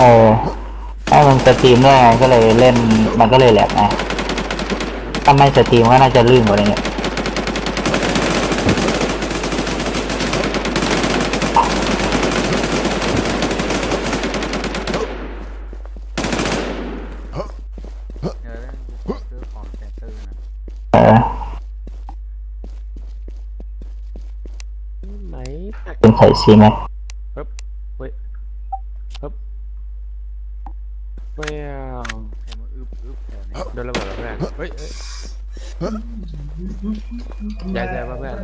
เออให้มันสตรีมด้วยไงก็เลยเล่นมันก็เลยแหลกไงถ้าไม่สตรีมก็น่าจะลื่นกว่านี้เนี่ยเออแล้ว ยเฮ้ยยายแซ่บป่ะเพื่อน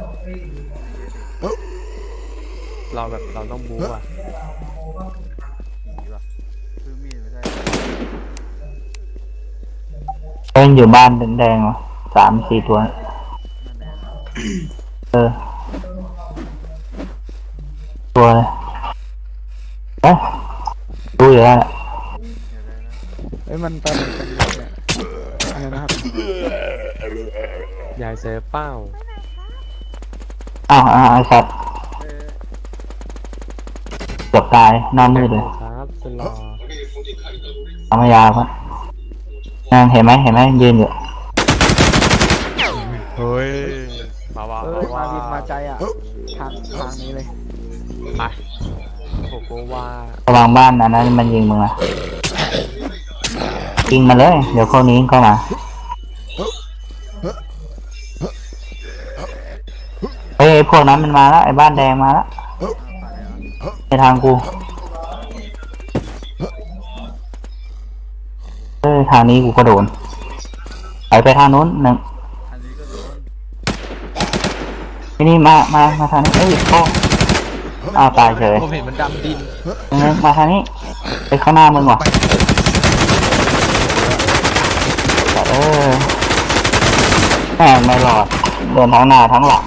เราแบบเราต้องบู๊อะผีว่ะซื้อมีดไม่ได้เล่นอยู่บ้านแดงๆวะสามสี่ตัวนั่นแหละเออ ตัวเลยเอ๊ะดูอยู่แล้วแหละเดี๋ยวได้นะเอ้ยมันตอนเป็นเนี่ยอะไรนะครับ ยายแซ่บเป้าอ้าวอ้าวไอ้สัตว์เออเกือบตายหน้ามืดเลยครับสลอเอามายาครับนั่นเห็นไหมเห็นไหมยืนอยู่เฮ้ย มาว่าเอ้ยมาวินมาใจอะทางทางนี้เลยไปโกโกว่าระวังบ้านอันนั้นมันยิงมึงอะยิงมาเลย เดี๋ยวคนนี้เข้ามา ไอ้พวกนั้นมันมาแล้วไอ้บ้านแดงมาแล้วเอาไปแล้วในทางกูเอ้ยทางนี้กูก็โดนไปไปทางนู้นหนึ่งอันนี้ก็โดนไอ้นี่มามามาทางนี้เอ้ยโอ้อ้าวตายเฉยผมเห็นมันดำดินเออมาทางนี้ไปข้างหน้ามึงว่ะเออแม่งไม่รอดโดนทั้งหน้าทั้งหลัง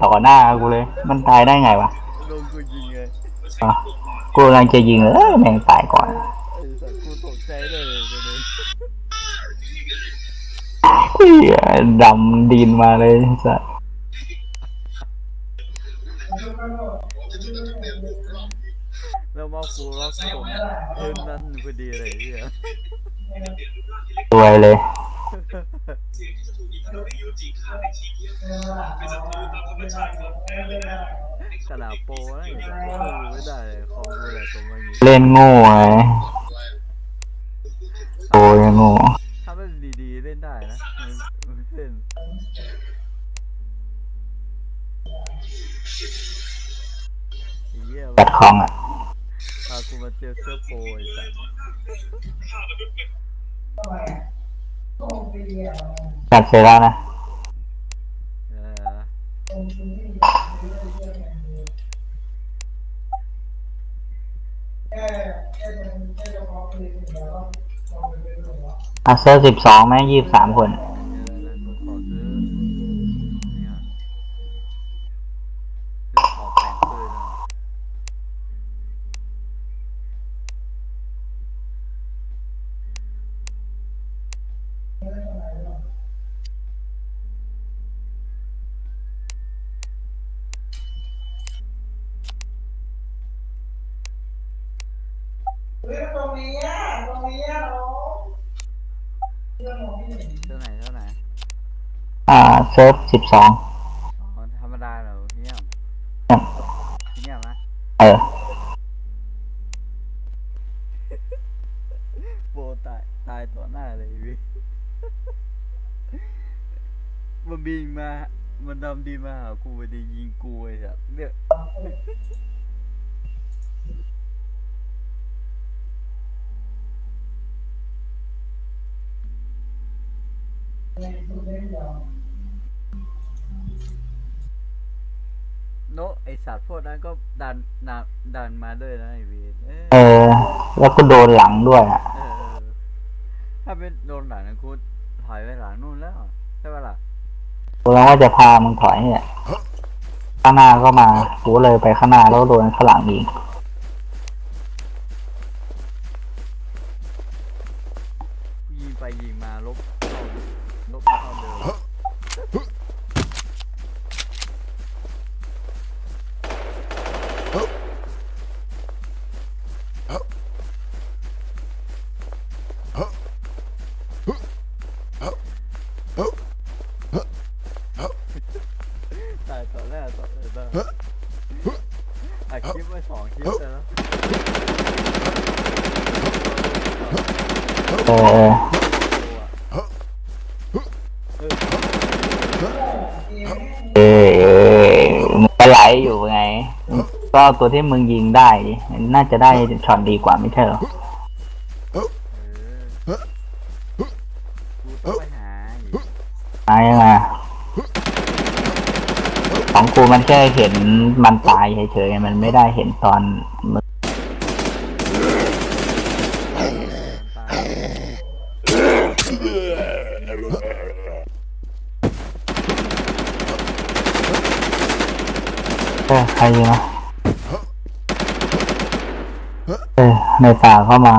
ตายต่อหน้ากูเลย มันตายได้ไงวะโดนกูยิงเลยอะกูกำลังจะยิงเลยเอ้ยแม่งตายก่อน ไอ้สัตว์กูตกใจเลยประเด็นเฮียดำดินมาเลยสัสแล้วมาฟูล็อกผมเอ็นนั่นพอดีเลยเฮีย รวยเลย ขนาดโปรนะไอ้สัตว์สู้ไม่ได้เลยคอมกูแหละตรงมาอย่างงี้เล่นโง่ไงโอ้ยโง่ถ้าเล่นดีๆเล่นได้นะมันมันเล่นไอ้เหี้ยจัดของอะพากูมาเจอเสื้อโปรไอ้ ตัดเสร็จแล้วนะเอออาเซอร์สิบสองแม่ยี่สิบสามคน เท่าไหนเท่าไหนอ่าเซิร์ฟสิบสองอ๋อธรรมดาเหรอพี่เนี่ยพี่เนี่ยมะเออโบตายตายต่อหน้าเลยพี่มันบินมา มันดำดีมาหากูไปดียิงกูไอ้สัสเนี่ย โนไอสัตว์พวกนั้นก็ดันนาดันมาด้วยนะไอเวนเออเออ แล้วก็โดนหลังด้วยอะ เออ ถ้าเป็นโดนหลังนะกูถอยไปหลังนู่นแล้ว ใช่ปะล่ะ กูแล้วว่าจะพามึงถอยเนี่ย ข้างหน้าก็มา กูเลยไปข้างหน้าแล้วโดนข้างหลังอีก โอ้โอเออมันก็ไหลอยู่ไง ก็ตัวที่มึงยิงได้ น่าจะได้ช็อตดีกว่าไม่ใช่เหรอตายมาของกูมันแค่เห็นมันตายเฉยๆ มันไม่ได้เห็นตอนมัน ใครยิงวะเออในป่าเข้ามา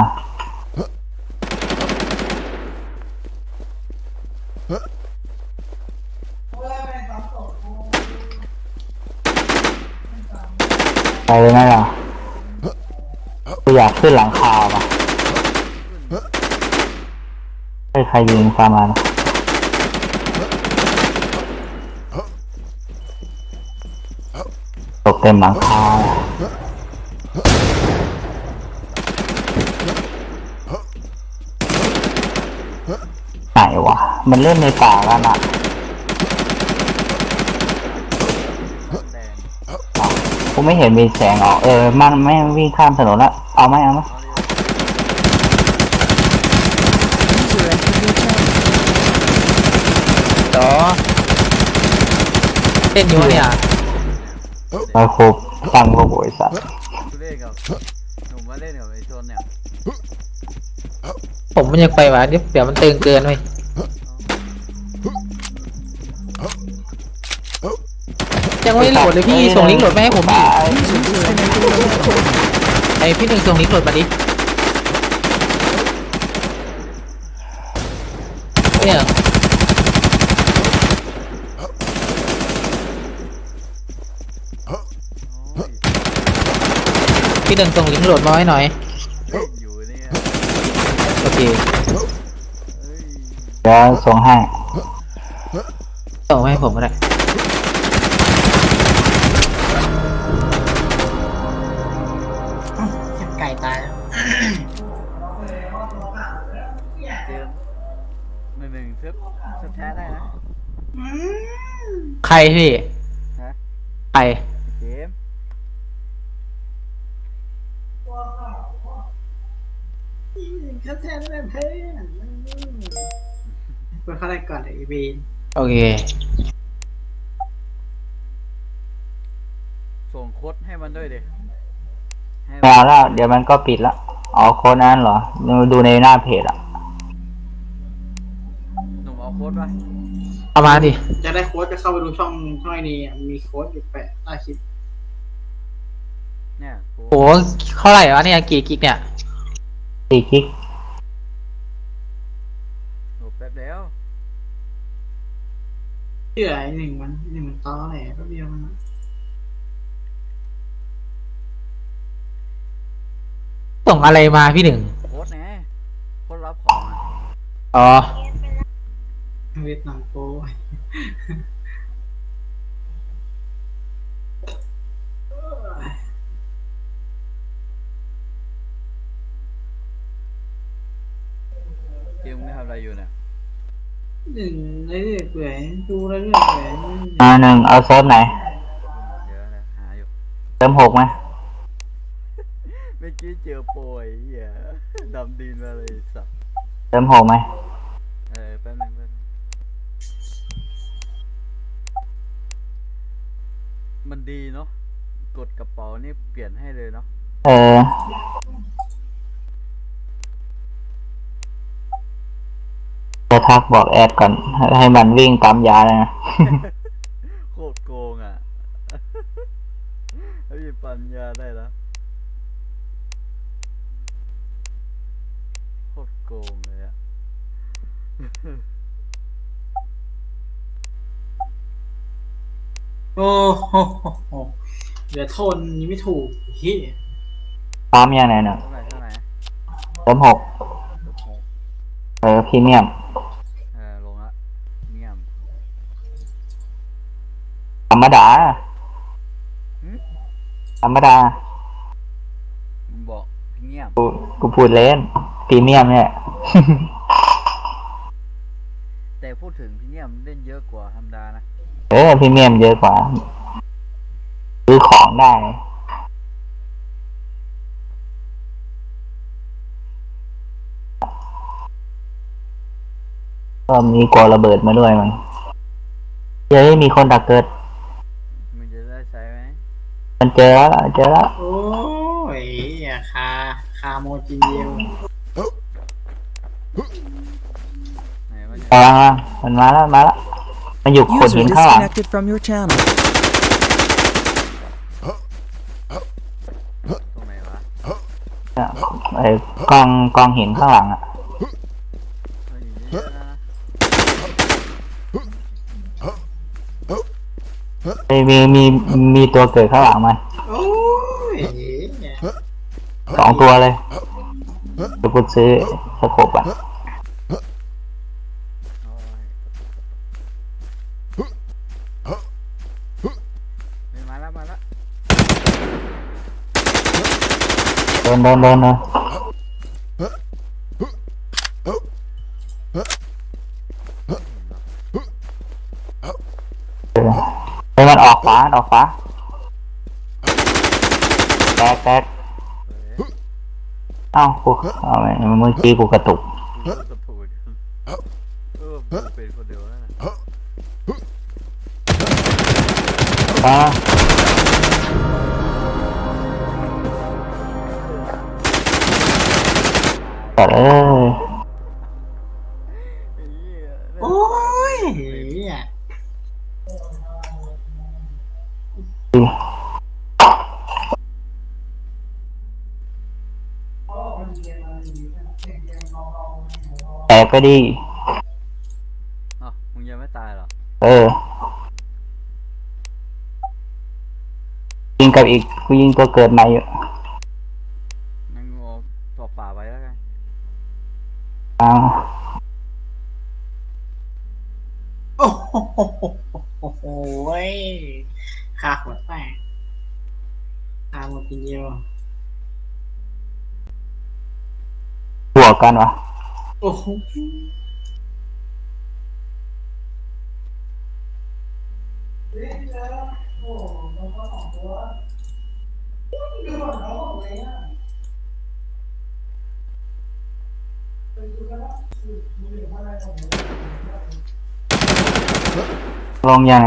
ไปเลยไหมล่ะกูอยากขึ้นหลังคาว่ะเฮ้ใครยิงฟามานะ เต็มหลังคาไหนวะ มันเล่นในป่ากันอะกูไม่เห็นมีแสงออก เออ มันไม่วิ่งข้ามถนนละเอาไหมเอาไหมเอาต่อเต้นอยู่วเนี่ย มาครบตั้งพวกบริษัทกูเล่นกับหนุ่มมาเล่นกับไอ้ชนเนี่ยผมมันยังไปวะเดี๋ยวเดี๋ยวมันตึงเกินไปยังไม่โหลดเลยพี่ส่งลิงก์โหลดมาให้ผมดิไอพี่หนึ่งส่งลิงก์โหลดมาดิเนี่ย โอ้ย พี่หนึ่งส่งลิงก์โหลดมาให้หน่อยเล่นอยู่เนี่ยโอเคเฮ้ยเดี๋ยวส่งให้ส่งมาให้ผมก็ได้ไก่ตายแล้วเจมหนึ่งหนึ่งเซิร์ฟเซิร์ฟแท้ได้นะ ใครพี่ฮะ ใครเจม เขาแทนแบบเพื่อนกูเข้าได้ก่อนไอ้บีนโอเค ส่งโค้ดให้มันด้วยดิให้ไม่เอาแล้วเดี๋ยวมันก็ปิดละอ๋อโค้ดนั้นเหรอ ดูในหน้าเพจอะหนุ่มเอาโค้ดปะเอามาดิจะได้โค้ดจะเข้าไปดูช่องช่องไอ้นี้อะมีโค้ดอยู่แปะใต้คลิปเนี่ยกูโหเท่าไหร่วะเนี่ยกี่กิกเนี่ย สี่กิกหนูแป๊บเดียวเชื่อไอ้หนึ่งมันไอ้หนึ่งมันต้อแหละแป๊บเดียวมันส่งอะไรมาพี่หนึ่ง โค้ดไงโค้ดรับของอะอ๋อ เวียดนามโป้ย เจมไม่ ทำอะไรอยู่เนี่ยหนึ่งเรื่อยๆเปื่อยดูเรื่อยๆเปื่อยอ่าหนึ่งเอาเซิร์ฟไหนเดี๋ยวนะหาอยู่ เซิร์ฟหกไหมเมื่อกี้เจอโปรยเหี้ยดำดินมาเลยสับเซิร์ฟหกไหมเออแป๊บนึงแป๊บนึงมันดีเนาะกดกระเป๋านี่เปลี่ยนให้เลยเนาะเออ จะ ทักบอกแอดก่อนให้ให้มันวิ่งปั๊มยาเลยนะโคตรโกงอะไม่มีปัญญาได้แล้วโคตรโกงเลยอะโอ้โหเดี๋ยวทนยังไม่ถูกเฮียปั๊มยังไงเนี่ยเท่าไหร่เท่าไหร่เซิร์ฟหกสิบหกเออพรีเมียม เออลงละเงียบ ธ รรมดา หึธรรมดา มึงบอกเงียบกูกูพูดเล่นพรีเมียมเนี่ย แต่พูดถึงพี่เงียบมเล่นเยอะกว่าธรรมดานะเออพรีเมียมเยอะกว่าซื้อของได้ ก็มีกลัวระเบิดมาด้วยมันเย้ยมีคนดักเกิด มึงจะได้ใช้ไหม มันเจอแล้วล่ะเจอแล้วโอ้ยอย่าคาคาโมจินเดียวไหนว่าจะกำลังมามันมาแล้วมาแล้วมันอยู่โขด User หินข้างหลัง disconnected from your channel. ตรงไหนวะเนี่ยไอ้กองกองหินข้างหลังอะ เฮ้ยเยอะนะ มีมีมีมีตัวเกิดข้างหลังมันโอ้ยสองตัวเลยเดี๋ยวกูซื้อสโคปอะโอ้ยเฮ้ยมาแล้วมาแล้วเดินเดินเดินเดินเออเฮ้ยมันออกขวามันออกขวาแตกแตกเอ้ากูเอาไปเมื่อกี้กูกระตุกกูจะพูดเออกูเป็นคนเดียวนะอ่าแต่เออ ไอ้เหี้ย โอ้ยเนี่ย แต กก็ดีเอ้ามึงยังไม่ตายเหรอ เออ ยิงกับอีกกูยิงตัวเกิดใหม่อยู่นั่งงอตัวป่าไปแล้วกัน อ้าวโอ้โหโอ้โหยคาหัวแตกคาโมจินเดียว บวกกันวะ โอ้โหลงยัง